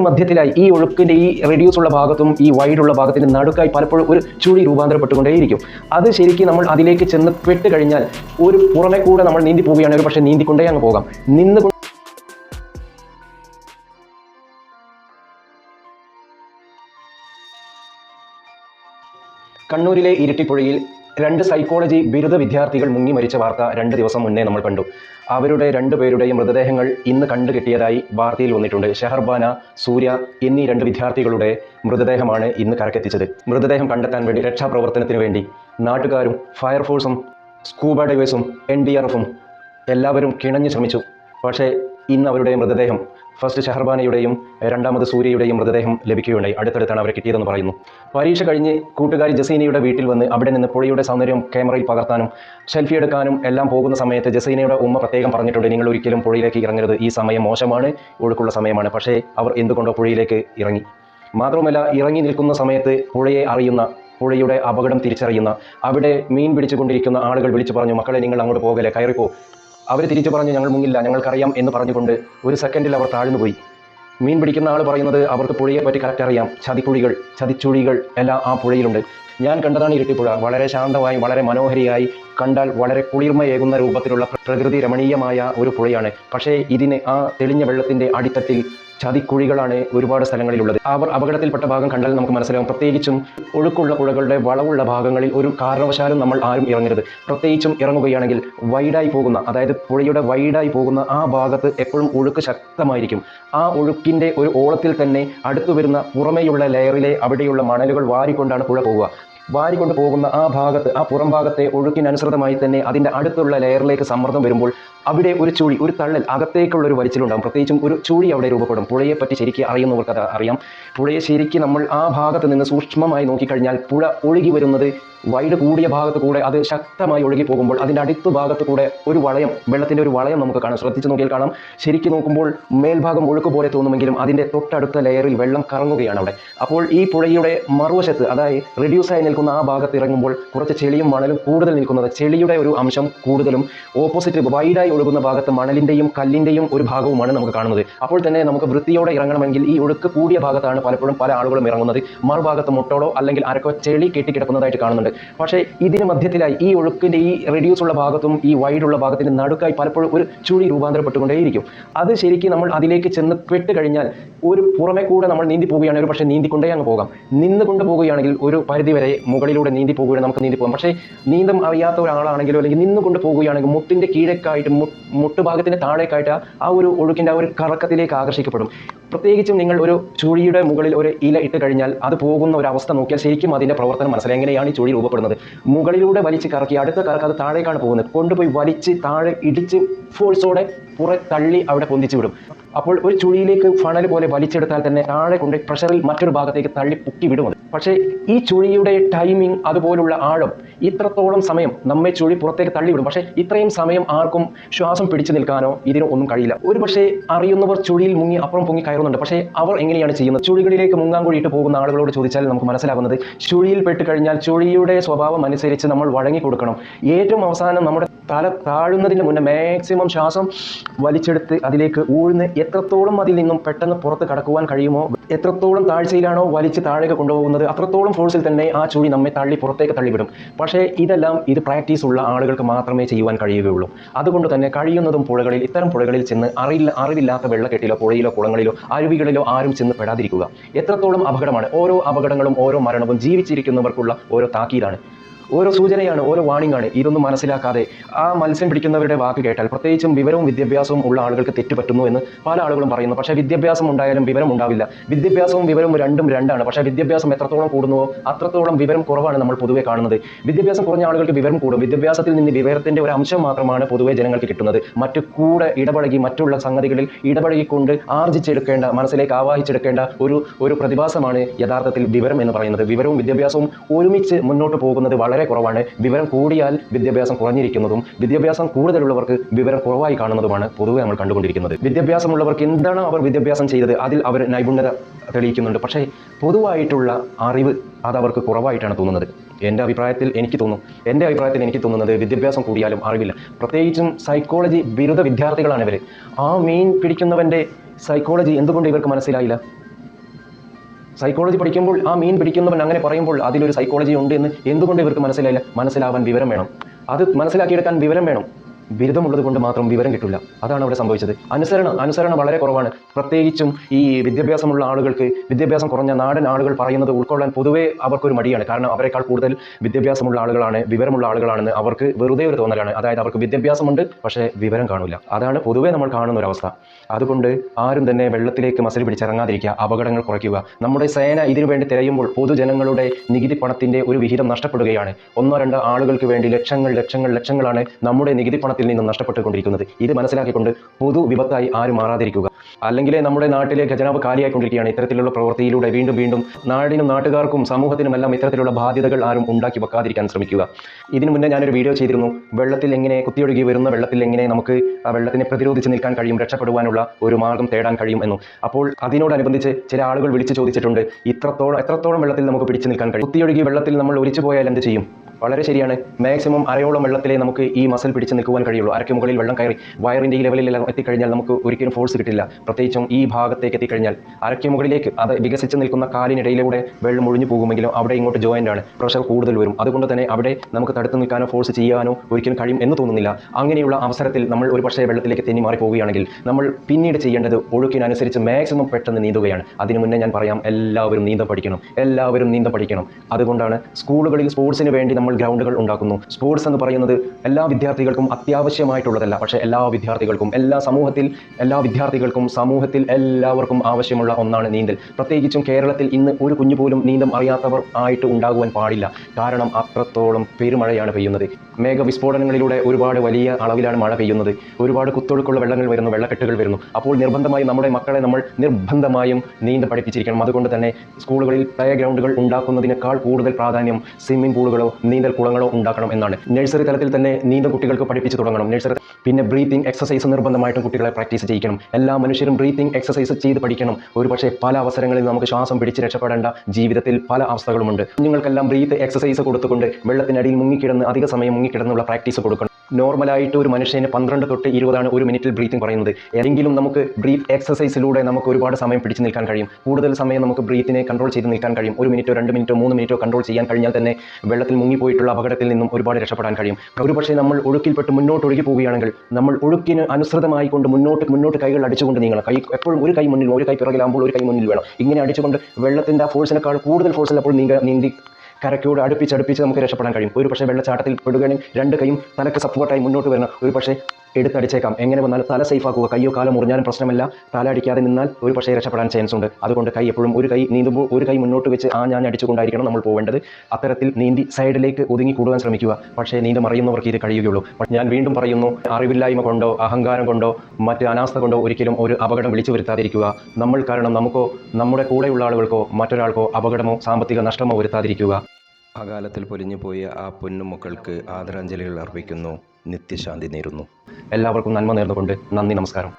മധ്യത്തിലായി ഈ ഒഴുക്കിന്റെ ഈ റെഡ്യൂസ് ഉള്ള ഭാഗത്തും ഈ വൈഡ് ഉള്ള ഭാഗത്തിന്റെ നടുക്കായി പലപ്പോഴും ഒരു ചുഴി രൂപാന്തരപ്പെട്ടുകൊണ്ടേയിരിക്കും. അത് ശരിക്കും നമ്മൾ അതിലേക്ക് ചെന്ന് പെട്ട് കഴിഞ്ഞാൽ ഒരു പുറമെ കൂടെ നമ്മൾ നീന്തി പോവുകയാണ് ഒരു പക്ഷേ നീന്തിക്കൊണ്ടേ അങ്ങ് പോകാം. നിന്ന് കണ്ണൂരിലെ ഇരിട്ടിപ്പുഴയിൽ രണ്ട് സൈക്കോളജി ബിരുദ വിദ്യാർത്ഥികൾ മുങ്ങി മരിച്ച വാർത്ത രണ്ട് ദിവസം മുന്നേ നമ്മൾ കണ്ടു. അവരുടെ രണ്ടു പേരുടെയും മൃതദേഹങ്ങൾ ഇന്ന് കണ്ടുകിട്ടിയതായി വാർത്തയിൽ വന്നിട്ടുണ്ട്. ഷെഹർബാന സൂര്യ എന്നീ രണ്ട് വിദ്യാർത്ഥികളുടെ മൃതദേഹമാണ് ഇന്ന് കരക്കെത്തിച്ചത്. മൃതദേഹം കണ്ടെത്താൻ വേണ്ടി രക്ഷാപ്രവർത്തനത്തിന് വേണ്ടി നാട്ടുകാരും ഫയർഫോഴ്സും സ്കൂബ ഡൈവേഴ്സും എൻ ഡി ആർ എഫും എല്ലാവരും കിണഞ്ഞു ശ്രമിച്ചു. പക്ഷേ ഇന്ന് അവരുടെ മൃതദേഹം ഫസ്റ്റ് ഷെഹർബാനയുടെയും രണ്ടാമത് സൂര്യയുടെയും മൃതദേഹം ലഭിക്കുകയുണ്ടായി. അടുത്തടുത്താണ് അവരെ കിട്ടിയതെന്ന് പറയുന്നു. പരീക്ഷ കഴിഞ്ഞ് കൂട്ടുകാരി ജസീനയുടെ വീട്ടിൽ വന്ന് അവിടെ നിന്ന് പുഴയുടെ സൗന്ദര്യം ക്യാമറയിൽ പകർത്താനും സെൽഫി എടുക്കാനും എല്ലാം പോകുന്ന സമയത്ത് ജസീനയുടെ ഉമ്മ പ്രത്യേകം പറഞ്ഞിട്ടുണ്ട് നിങ്ങൾ ഒരിക്കലും പുഴയിലേക്ക് ഇറങ്ങരുത്. ഈ സമയം മോശമാണ് ഒഴുക്കുള്ള സമയമാണ്. പക്ഷേ അവർ എന്തുകൊണ്ടോ പുഴയിലേക്ക് ഇറങ്ങി. മാത്രമല്ല ഇറങ്ങി നിൽക്കുന്ന സമയത്ത് പുഴയെ അറിയുന്ന പുഴയുടെ അപകടം തിരിച്ചറിയുന്ന അവിടെ മീൻ പിടിച്ചുകൊണ്ടിരിക്കുന്ന ആളുകൾ വിളിച്ചു പറഞ്ഞു മക്കളെ നിങ്ങൾ അങ്ങോട്ട് പോകലെ കയറിപ്പോ. അവർ തിരിച്ചു പറഞ്ഞ് ഞങ്ങൾ മുങ്ങില്ല ഞങ്ങൾക്കറിയാം എന്ന് പറഞ്ഞുകൊണ്ട് ഒരു സെക്കൻഡിൽ അവർ താഴ്ന്നു പോയി മീൻ പിടിക്കുന്ന ആൾ പറയുന്നത് അവർക്ക് പുഴയെ പറ്റി കറക്റ്റ് അറിയാം. ചതിക്കുഴികൾ ചതിച്ചുഴികൾ എല്ലാം ആ പുഴയിലുണ്ട്. ഞാൻ കണ്ടതാണ് ഇരട്ടിപ്പുഴ. വളരെ ശാന്തമായി വളരെ മനോഹരിയായി കണ്ടാൽ വളരെ കുളിർമയേകുന്ന രൂപത്തിലുള്ള പ്രകൃതി രമണീയമായ ഒരു പുഴയാണ്. പക്ഷേ ഇതിന് ആ തെളിഞ്ഞ വെള്ളത്തിന്റെ അടിത്തട്ടിൽ ചതിക്കുഴികളാണ് ഒരുപാട് സ്ഥലങ്ങളിലുള്ളത്. അവർ അപകടത്തിൽപ്പെട്ട ഭാഗം കണ്ടാൽ നമുക്ക് മനസ്സിലാവും. പ്രത്യേകിച്ചും ഒഴുക്കുള്ള പുഴകളുടെ വളവുള്ള ഭാഗങ്ങളിൽ ഒരു കാരണവശാലും നമ്മൾ ആരും ഇറങ്ങരുത്. പ്രത്യേകിച്ചും ഇറങ്ങുകയാണെങ്കിൽ വൈഡായി പോകുന്ന അതായത് പുഴയുടെ വൈഡായി പോകുന്ന ആ ഭാഗത്ത് എപ്പോഴും ഒഴുക്ക് ശക്തമായിരിക്കും. ആ ഒഴുക്കിന്റെ ഒരു ഓളത്തിൽ തന്നെ അടുത്തു വരുന്ന പുറമേയുള്ള ലെയറിലെ അവിടെയുള്ള മണലുകൾ വാരിക്കൊണ്ടാണ് പുഴ പോവുക. വാരിക്കൊണ്ട് പോകുന്ന ആ ഭാഗത്ത് ആ പുറം ഭാഗത്തെ ഒഴുക്കിനനുസൃതമായി തന്നെ അതിന്റെ അടുത്തുള്ള ലെയറിലേക്ക് സമ്മർദ്ദം വരുമ്പോൾ അവിടെ ഒരു ചുഴി ഒരു തള്ളൽ അകത്തേക്കുള്ള ഒരു വലിച്ചിലുണ്ടാകും പ്രത്യേകിച്ചും ഒരു ചുഴി അവിടെ രൂപപ്പെടും. പുഴയെ പറ്റി ശരിക്കും അറിയുന്നവർക്ക് അത് അറിയാം. പുഴയെ ശരിക്കും നമ്മൾ ആ ഭാഗത്ത് നിന്ന് സൂക്ഷ്മമായി നോക്കിക്കഴിഞ്ഞാൽ പുഴ ഒഴുകി വരുന്നത് വൈഡ് കൂടിയ ഭാഗത്ത് കൂടെ അത് ശക്തമായി ഒഴുകി പോകുമ്പോൾ അതിന്റെ അടുത്ത ഭാഗത്ത് കൂടെ ഒരു വളയം വെള്ളത്തിന്റെ ഒരു വളയം നമുക്ക് കാണാം. ശ്രദ്ധിച്ച് നോക്കിയാൽ കാണാം. ശരിക്കും നോക്കുമ്പോൾ മേൽഭാഗം ഒഴുക്ക് പോലെ തോന്നുമെങ്കിലും അതിന്റെ തൊട്ടടുത്ത ലെയറിൽ വെള്ളം കറങ്ങുകയാണ് അവിടെ. അപ്പോൾ ഈ പുഴയുടെ മറുവശത്ത് അതായത് റെഡ്യൂസായി നിൽക്കുന്ന ആ ഭാഗത്ത് ഇറങ്ങുമ്പോൾ കുറച്ച് ചെളിയും മണലും കൂടുതൽ നിൽക്കുന്നത് ചെളിയുടെ ഒരു അംശം കൂടുതലും ഓപ്പോസിറ്റ് വൈഡായി ഒഴുകുന്ന ഭാഗത്ത് മണലിന്റെയും കല്ലിന്റെയും ഒരു ഭാഗവുമാണ് നമുക്ക് കാണുന്നത്. അപ്പോൾ തന്നെ നമുക്ക് വൃത്തിയോടെ ഇറങ്ങണമെങ്കിൽ ഈ ഒഴുക്ക് കൂടിയ ഭാഗത്താണ് പലപ്പോഴും പല ആളുകളും ഇറങ്ങുന്നത്. മറുഭാഗത്ത് മുട്ടോടോ അല്ലെങ്കിൽ അരക്കോ ചെളി കെട്ടിക്കിടക്കുന്നതായിട്ട് കാണുന്നുണ്ട്. പക്ഷേ ഇതിന് മധ്യത്തിലായി ഈ ഒഴുക്കിന്റെ ഈ റെഡ്യൂസ് ഉള്ള ഭാഗത്തും ഈ വൈഡ് ഉള്ള ഭാഗത്തിന്റെ നടുക്കായി പലപ്പോഴും ഒരു ചുഴി രൂപാന്തരപ്പെട്ടുകൊണ്ടേയിരിക്കും. അത് ശരിക്കും നമ്മൾ അതിലേക്ക് ചെന്ന് പെട്ട് കഴിഞ്ഞാൽ ഒരു പുറമെ കൂടെ നമ്മൾ നീന്തി പോവുകയാണെങ്കിൽ ഒരു പക്ഷേ നീന്തിക്കൊണ്ടേ അങ്ങ് പോകാം. നിന്നുകൊണ്ട് പോവുകയാണെങ്കിൽ ഒരു പരിധി വരെ മുകളിലൂടെ നീന്തി പോവുകയാണെങ്കിൽ നമുക്ക് നീന്തി പോകാം. പക്ഷേ നീന്തം അറിയാത്ത ഒരാളാണെങ്കിലോ അല്ലെങ്കിൽ നിന്നുകൊണ്ട് പോവുകയാണെങ്കിൽ മുട്ടിന്റെ കീഴേക്കായിട്ട് മുട്ടുഭാഗത്തിന്റെ താഴേക്കായിട്ട് ആ ഒരു ഒഴുക്കിന്റെ ആ ഒരു കറക്കത്തിലേക്ക് ആകർഷിക്കപ്പെടും. പ്രത്യേകിച്ചും നിങ്ങൾ ഒരു ചുഴിയുടെ മുകളിൽ ഒരു ഇല ഇട്ട് കഴിഞ്ഞാൽ അത് പോകുന്ന ഒരു അവസ്ഥ നോക്കിയാൽ ശരിക്കും അതിന്റെ പ്രവർത്തനം മനസ്സിലായി. എങ്ങനെയാണ് ഈ ചുഴി രൂപപ്പെടുന്നത്. മുകളിലൂടെ വലിച്ച് കറക്കി അടുത്ത കറക്ക് അത് താഴേക്കാണ് പോകുന്നത്. കൊണ്ടുപോയി വലിച്ച് താഴെ ഇടിച്ച് ഫോഴ്സോടെ പുറ തള്ളി അവിടെ പൊന്തിച്ചു വിടും. അപ്പോൾ ഒരു ചുഴിയിലേക്ക് ഫണൽ പോലെ വലിച്ചെടുത്താൽ തന്നെ താഴെ കൊണ്ട് പ്രഷറിൽ മറ്റൊരു ഭാഗത്തേക്ക് തള്ളി പൊക്കി വിടും. പക്ഷേ ഈ ചുഴിയുടെ ടൈമിംഗ് അതുപോലുള്ള ആഴം ഇത്രത്തോളം സമയം നമ്മെ ചുഴി പുറത്തേക്ക് തള്ളിവിടും. പക്ഷേ ഇത്രയും സമയം ആർക്കും ശ്വാസം പിടിച്ചു നിൽക്കാനോ ഇതിനോ ഒന്നും കഴിയില്ല. ഒരു പക്ഷേ അറിയുന്നവർ ചുഴിയിൽ മുങ്ങി അപ്പുറം പൊങ്ങി കയറുന്നുണ്ട്. പക്ഷേ അവർ എങ്ങനെയാണ് ചെയ്യുന്നത്? ചുഴികളിലേക്ക് മുങ്ങാങ്കുഴിയിട്ട് പോകുന്ന ആളുകളോട് ചോദിച്ചാൽ നമുക്ക് മനസ്സിലാകുന്നത് ചുഴിയിൽ പെട്ട് കഴിഞ്ഞാൽ ചുഴിയുടെ സ്വഭാവം അനുസരിച്ച് നമ്മൾ വഴങ്ങി കൊടുക്കണം. ഏറ്റവും അവസാനം നമ്മുടെ തല താഴുന്നതിന് മുന്നേ മാക്സിമം ശ്വാസം വലിച്ചെടുത്ത് അതിലേക്ക് ഊഴ്ന്ന് എത്രത്തോളം അതിൽ നിന്നും പെട്ടെന്ന് പുറത്ത് കടക്കുവാൻ കഴിയുമോ എത്രത്തോളം താഴ്ചയിലാണോ വലിച്ച് താഴേക്ക് കൊണ്ടുപോകുന്നത് അത്രത്തോളം ഫോഴ്സിൽ തന്നെ ആ ചുഴി നമ്മെ തള്ളി പുറത്തേക്ക് തള്ളിവിടും. പക്ഷേ ഇതെല്ലാം ഇത് പ്രാക്ടീസ് ഉള്ള ആളുകൾക്ക് മാത്രമേ ചെയ്യുവാൻ കഴിയുകയുള്ളൂ. അതുകൊണ്ട് തന്നെ കഴിയുന്നതും പുഴകളിൽ ഇത്തരം പുഴകളിൽ ചെന്ന് അറിയില്ല അറിവില്ലാത്ത വെള്ളക്കെട്ടിലോ പുഴയിലോ കുളങ്ങളിലോ അരുവികളിലോ ആരും ചെന്ന് പെടാതിരിക്കുക. എത്രത്തോളം അപകടമാണ്. ഓരോ അപകടങ്ങളും ഓരോ മരണവും ജീവിച്ചിരിക്കുന്നവർക്കുള്ള ഓരോ താക്കീതാണ്. ഓരോ സൂചനയാണ് ഓരോ വാണിംഗ് ആണ്. ഇതൊന്നും മനസ്സിലാക്കാതെ ആ മത്സ്യം പിടിക്കുന്നവരുടെ വാക്ക് കേട്ടാൽ പ്രത്യേകിച്ചും വിവരവും വിദ്യാഭ്യാസവും ഉള്ള ആളുകൾക്ക് തെറ്റുപറ്റുന്നു എന്ന് പല ആളുകളും പറയുന്നു. പക്ഷേ വിദ്യാഭ്യാസം ഉണ്ടായാലും വിവരം ഉണ്ടാവില്ല. വിദ്യാഭ്യാസവും വിവരവും രണ്ടും രണ്ടാണ്. പക്ഷേ വിദ്യാഭ്യാസം എത്രത്തോളം കൂടുന്നുവോ അത്രത്തോളം വിവരം കുറവാണ് നമ്മൾ പൊതുവെ കാണുന്നത്. വിദ്യാഭ്യാസം കുറഞ്ഞ ആളുകൾക്ക് വിവരം കൂടും. വിദ്യാഭ്യാസത്തിൽ നിന്ന് വിവരത്തിന്റെ ഒരു അംശം മാത്രമാണ് പൊതുവെ ജനങ്ങൾക്ക് കിട്ടുന്നത്. മറ്റു കൂടെ ഇടപഴകി മറ്റുള്ള സംഗതികളിൽ ഇടപഴകിക്കൊണ്ട് ആർജിച്ചെടുക്കേണ്ട മനസ്സിലേക്ക് ആവാഹിച്ചെടുക്കേണ്ട ഒരു ഒരു പ്രതിഭാസമാണ് യഥാർത്ഥത്തിൽ വിവരം എന്ന് പറയുന്നത്. വിവരവും വിദ്യാഭ്യാസവും ഒരുമിച്ച് മുന്നോട്ട് പോകുന്നത് വളരെ കുറവാണ്. വിവരം കൂടിയാൽ വിദ്യാഭ്യാസം കുറഞ്ഞിരിക്കുന്നതും വിദ്യാഭ്യാസം കൂടുതലുള്ളവർക്ക് വിവരം കുറവായി കാണുന്നതുമാണ് പൊതുവെ നമ്മൾ കണ്ടുകൊണ്ടിരിക്കുന്നത്. വിദ്യാഭ്യാസമുള്ളവർക്ക് എന്താണ് അവർ വിദ്യാഭ്യാസം ചെയ്തത്? അതിൽ അവർ നൈപുണ്യത തെളിയിക്കുന്നുണ്ട്. പക്ഷേ പൊതുവായിട്ടുള്ള അറിവ് അത് അവർക്ക് കുറവായിട്ടാണ് തോന്നുന്നത്. എന്റെ അഭിപ്രായത്തിൽ എനിക്ക് തോന്നും എന്റെ അഭിപ്രായത്തിൽ എനിക്ക് തോന്നുന്നത് വിദ്യാഭ്യാസം കൂടിയാലും അറിവില്ല. പ്രത്യേകിച്ചും സൈക്കോളജി ബിരുദ വിദ്യാർത്ഥികളാണ് ഇവർ ആ മീൻ പിടിക്കുന്നവന്റെ സൈക്കോളജി എന്തുകൊണ്ട് ഇവർക്ക് മനസ്സിലായില്ല? സൈക്കോളജി പഠിക്കുമ്പോൾ ആ മീൻ പിടിക്കുന്നവൻ അങ്ങനെ പറയുമ്പോൾ അതിലൊരു സൈക്കോളജി ഉണ്ട് എന്ന് എന്തുകൊണ്ട് ഇവർക്ക് മനസ്സിലായില്ല? മനസ്സിലാവാൻ വിവരം വേണം. അത് മനസ്സിലാക്കിയെടുക്കാൻ വിവരം വേണം. ബിരുദമുള്ളത് കൊണ്ട് മാത്രം വിവരം കിട്ടില്ല അതാണ് അവിടെ സംഭവിച്ചത്. അനുസരണ അനുസരണ വളരെ കുറവാണ്. പ്രത്യേകിച്ചും ഈ വിദ്യാഭ്യാസമുള്ള ആളുകൾക്ക് വിദ്യാഭ്യാസം കുറഞ്ഞ നാടൻ ആളുകൾ പറയുന്നത് ഉൾക്കൊള്ളാൻ പൊതുവേ അവർക്കൊരു മടിയാണ്. കാരണം അവരെക്കാൾ കൂടുതൽ വിദ്യാഭ്യാസമുള്ള ആളുകളാണ് വിവരമുള്ള ആളുകളാണെന്ന് അവർക്ക് വെറുതെ ഒരു തോന്നലാണ്. അതായത് അവർക്ക് വിദ്യാഭ്യാസമുണ്ട് പക്ഷേ വിവരം കാണില്ല അതാണ് പൊതുവേ നമ്മൾ കാണുന്ന ഒരു അവസ്ഥ. അതുകൊണ്ട് ആരും തന്നെ വെള്ളത്തിലേക്ക് മസിൽ പിടിച്ചിറങ്ങാതിരിക്കുക അപകടങ്ങൾ കുറയ്ക്കുക. നമ്മുടെ സേന ഇതിനു വേണ്ടി തിരയുമ്പോൾ പൊതുജനങ്ങളുടെ നികുതി പണത്തിന്റെ ഒരു വിഹിതം നഷ്ടപ്പെടുകയാണ്. ഒന്നോ രണ്ടോ ആളുകൾക്ക് വേണ്ടി ലക്ഷങ്ങൾ ലക്ഷങ്ങൾ ലക്ഷങ്ങളാണ് നമ്മുടെ നികുതി പണത്തിൽ നിന്നും നഷ്ടപ്പെട്ടുകൊണ്ടിരിക്കുന്നത്. ഇത് മനസ്സിലാക്കിക്കൊണ്ട് പൊതു വിപത്തായി ആരും മാറാതിരിക്കുക. അല്ലെങ്കിൽ നമ്മുടെ നാട്ടിലെ ഖജനാവ് കാലിയായിക്കൊണ്ടിരിക്കുകയാണ്. ഇത്തരത്തിലുള്ള പ്രവൃത്തിയിലൂടെ വീണ്ടും വീണ്ടും നാടിനും നാട്ടുകാർക്കും സമൂഹത്തിനുമെല്ലാം ഇത്തരത്തിലുള്ള ബാധ്യതകൾ ആരും ഉണ്ടാക്കി വെക്കാതിരിക്കാൻ ശ്രമിക്കുക. ഇതിനു മുന്നേ ഞാനൊരു വീഡിയോ ചെയ്തിരുന്നു. വെള്ളത്തിൽ എങ്ങനെ കുത്തിയൊഴുകി വരുന്ന വെള്ളത്തിൽ എങ്ങനെ നമുക്ക് ആ വെള്ളത്തിനെ പ്രതിരോധിച്ച് നിൽക്കാൻ കഴിയും രക്ഷപ്പെടുവാനുള്ള ഒരു മാർഗം തേടാൻ കഴിയും എന്നും. അപ്പോൾ അതിനോടനുബന്ധിച്ച് ചില ആളുകൾ വിളിച്ചു ചോദിച്ചിട്ടുണ്ട് ഇത്രത്തോളം എത്രത്തോളം വെള്ളത്തിൽ നമുക്ക് പിടിച്ചു നിൽക്കാൻ കഴിയും? കുത്തിയൊഴുകി വെള്ളത്തിൽ നമ്മൾ ഒലിച്ചു പോയാൽ എന്ത് ചെയ്യും? വളരെ ശരിയാണ്. മാക്സിമം അരയോളം വെള്ളത്തിലേ നമുക്ക് ഈ മസിൽ പിടിച്ച് നിൽക്കുവാൻ കഴിയുള്ളൂ. അരയ്ക്ക് മുകളിൽ വെള്ളം കയറി വയറിന്റെ ഈ ലെവലിലെല്ലാം എത്തിക്കഴിഞ്ഞാൽ നമുക്ക് ഒരിക്കലും ഫോഴ്സ് കിട്ടില്ല. പ്രത്യേകിച്ചും ഈ ഭാഗത്തേക്ക് എത്തിക്കഴിഞ്ഞാൽ. അരയ്ക്ക് മുകളിലേക്ക് അത് വികസിച്ച് നിൽക്കുന്ന കാലിനിടയിലൂടെ വെള്ളം ഒഴിഞ്ഞു പോകുമെങ്കിലും അവിടെ ഇങ്ങോട്ട് ജോയിന്റ് ആണ്. പ്രഷർ കൂടുതൽ വരും. അതുകൊണ്ട് തന്നെ അവിടെ നമുക്ക് തടുത്ത് നിൽക്കാനോ ഫോഴ്സ് ചെയ്യാനോ ഒരിക്കലും കഴിയും എന്ന് തോന്നുന്നില്ല. അങ്ങനെയുള്ള അവസരത്തിൽ നമ്മൾ ഒരു പക്ഷേ വെള്ളത്തിലേക്ക് തെന്നി മാറി പോവുകയാണെങ്കിൽ നമ്മൾ പിന്നീട് ചെയ്യേണ്ടത് ഒഴുക്കിനനുസരിച്ച് മാക്സിമം പെട്ടെന്ന് നീന്തുകയാണ്. അതിനു മുന്നേ ഞാൻ പറയാം എല്ലാവരും നീന്തം പഠിക്കണം. എല്ലാവരും നീന്തം പഠിക്കണം. അതുകൊണ്ടാണ് സ്കൂളുകളിൽ സ്പോർട്സിന് വേണ്ടി നമ്മൾ ഗ്രൗണ്ടുകൾ ഉണ്ടാക്കുന്നു. സ്പോർട്സ് എന്ന് പറയുന്നത് എല്ലാ വിദ്യാർത്ഥികൾക്കും അത്യാവശ്യമായിട്ടുള്ളതല്ല. പക്ഷേ എല്ലാ വിദ്യാർത്ഥികൾക്കും എല്ലാ സമൂഹത്തിൽ എല്ലാ വിദ്യാർത്ഥികൾക്കും സമൂഹത്തിൽ എല്ലാവർക്കും ആവശ്യമുള്ള ഒന്നാണ് നീന്തൽ. പ്രത്യേകിച്ചും കേരളത്തിൽ ഇന്ന് ഒരു കുഞ്ഞു പോലും നീന്തം അറിയാത്തവർ ആയിട്ട് ഉണ്ടാകുവാൻ പാടില്ല. കാരണം അത്രത്തോളം പെരുമഴയാണ് പെയ്യുന്നത്. മേഘവിസ്ഫോടനങ്ങളിലൂടെ ഒരുപാട് വലിയ അളവിലാണ് മഴ പെയ്യുന്നത്. ഒരുപാട് കുത്തൊഴുക്കുള്ള വെള്ളങ്ങൾ വരുന്നു വെള്ളക്കെട്ടുകൾ വരുന്നു. അപ്പോൾ നിർബന്ധമായും നമ്മുടെ മക്കളെ നമ്മൾ നിർബന്ധമായും നീന്തൽ പഠിപ്പിച്ചിരിക്കണം. അതുകൊണ്ട് തന്നെ സ്കൂളുകളിൽ പ്ലേ ഗ്രൗണ്ടുകൾ ഉണ്ടാക്കുന്നതിനേക്കാൾ കൂടുതൽ പ്രാധാന്യം സ്വിമ്മിംഗ് പൂളുകളോ നീന്തൽ കുളങ്ങളോ ഉണ്ടാക്കണം എന്നാണ്. നഴ്സറി തലത്തിൽ തന്നെ നീന്തൽ കുട്ടികൾക്ക് പഠിപ്പിച്ചു തുടങ്ങണം. നഴ്സറി പിന്നെ ബ്രീത്തിങ് എക്സസൈസ് നിർബന്ധമായിട്ടും കുട്ടികളെ പ്രാക്ടീസ് ചെയ്യിക്കണം. എല്ലാ മനുഷ്യരും ബ്രീത്തിങ് എക്സസൈസ് ചെയ്ത് പഠിക്കണം. ഒരു പക്ഷേ പല അവസരങ്ങളിൽ നമുക്ക് ശ്വാസം പിടിച്ച് രക്ഷപ്പെടേണ്ട ജീവിതത്തിൽ പല അവസ്ഥകളുമുണ്ട്. കുഞ്ഞുങ്ങൾക്കെല്ലാം ബ്രീത്ത് എക്സസൈസ് കൊടുത്തുകൊണ്ട് വെള്ളത്തിനടിയിൽ മുങ്ങിക്കിടന്ന് അധിക സമയം മുങ്ങിക്കിടന്നുള്ള പ്രാക്ടീസ് കൊടുക്കണം. നോർമലായിട്ട് ഒരു മനുഷ്യന് പന്ത്രണ്ട് തൊട്ട് ഇരുപതാണ് ഒരു മിനിറ്റിൽ ബ്രീത്തിങ് പറയുന്നത്. എങ്കിലും നമുക്ക് ബ്രീത്ത് എക്സസൈസിലൂടെ നമുക്ക് ഒരുപാട് സമയം പിടിച്ചു നിൽക്കാൻ കഴിയും. കൂടുതൽ സമയം നമുക്ക് ബ്രീത്തിനെ കൺട്രോൾ ചെയ്ത് നിൽക്കാൻ കഴിയും. ഒരു മിനിറ്റോ രണ്ട് മിനിറ്റോ മൂന്ന് മിനിറ്റോ കൺട്രോൾ ചെയ്യാൻ കഴിഞ്ഞാൽ തന്നെ വെള്ളത്തിൽ മുങ്ങിപ്പോയിട്ടുള്ള അപകടത്തിൽ നിന്നും ഒരുപാട് രക്ഷപ്പെടാൻ കഴിയും. ഒരുപക്ഷേ നമ്മൾ ഒഴുക്കിൽപ്പെട്ട് മുന്നോട്ട് ഒഴുകി പോവുകയാണെങ്കിൽ നമ്മൾ ഒഴുക്കിന് അനുസൃതമായി കൊണ്ട് മുന്നോട്ട് മുന്നോട്ട് കൈകൾ അടിച്ചുകൊണ്ട് നീങ്ങണം. കൈ എപ്പോഴും ഒരു കൈ മുന്നിൽ ഒരു കൈ പിറകിലാകുമ്പോൾ ഒരു കൈ മുന്നിൽ വേണം. ഇങ്ങനെ അടിച്ചുകൊണ്ട് വെള്ളത്തിന്റെ ആ ഫോഴ്സിനേക്കാൾ കൂടുതൽ ഫോഴ്സിൽ അപ്പോൾ നീന്തി കരയ്ക്കോട് അടുപ്പിച്ച് അടുപ്പിച്ച് നമുക്ക് രക്ഷപ്പെടാൻ കഴിയും. ഒരു പക്ഷേ വെള്ളച്ചാട്ടത്തിൽ പെടുകയാണെങ്കിൽ രണ്ട് കൈയും തലക്ക് സപ്പോർട്ടായി മുന്നോട്ട് വരണം ഒരു പക്ഷേ എടുത്തടിച്ചേക്കാം. എങ്ങനെ വന്നാലും തല സേഫ് ആക്കുക. കയ്യോ കാലോ മുറിഞ്ഞാലും പ്രശ്നമില്ല. തല അടിക്കാതെ നിന്നാൽ ഒരു പക്ഷേ രക്ഷപ്പെടാൻ ചാൻസ് ഉണ്ട്. അതുകൊണ്ട് കൈ എപ്പോഴും ഒരു കൈ നീന്തുമ്പോൾ ഒരു കൈ മുന്നോട്ട് വെച്ച് ആ ഞാൻ അടിച്ചുകൊണ്ടായിരിക്കണം നമ്മൾ പോവേണ്ടത്. അത്തരത്തിൽ നീന്തി സൈഡിലേക്ക് ഒതുങ്ങി കൂടുവാൻ ശ്രമിക്കുക. പക്ഷേ നീന്തം അറിയുന്നവർക്ക് ഇത് കഴിയുകയുള്ളൂ. ഞാൻ വീണ്ടും പറയുന്നു അറിവില്ലായ്മ കൊണ്ടോ അഹങ്കാരം കൊണ്ടോ മറ്റ് അനാസ്ഥ കൊണ്ടോ ഒരിക്കലും ഒരു അപകടം വിളിച്ചു വരുത്താതിരിക്കുക. നമ്മൾ കാരണം നമുക്കോ നമ്മുടെ കൂടെയുള്ള ആളുകൾക്കോ മറ്റൊരാൾക്കോ അപകടമോ സാമ്പത്തിക നഷ്ടമോ വരുത്താതിരിക്കുക. അകാലത്തിൽ പൊലിഞ്ഞുപോയ ആ പൊന്നുമക്കൾക്ക് ആദരാഞ്ജലികൾ അർപ്പിക്കുന്നു. നിത്യശാന്തി നേരുന്നു. എല്ലാവർക്കും നന്മ നേർന്നുകൊണ്ട് നന്ദി നമസ്കാരം.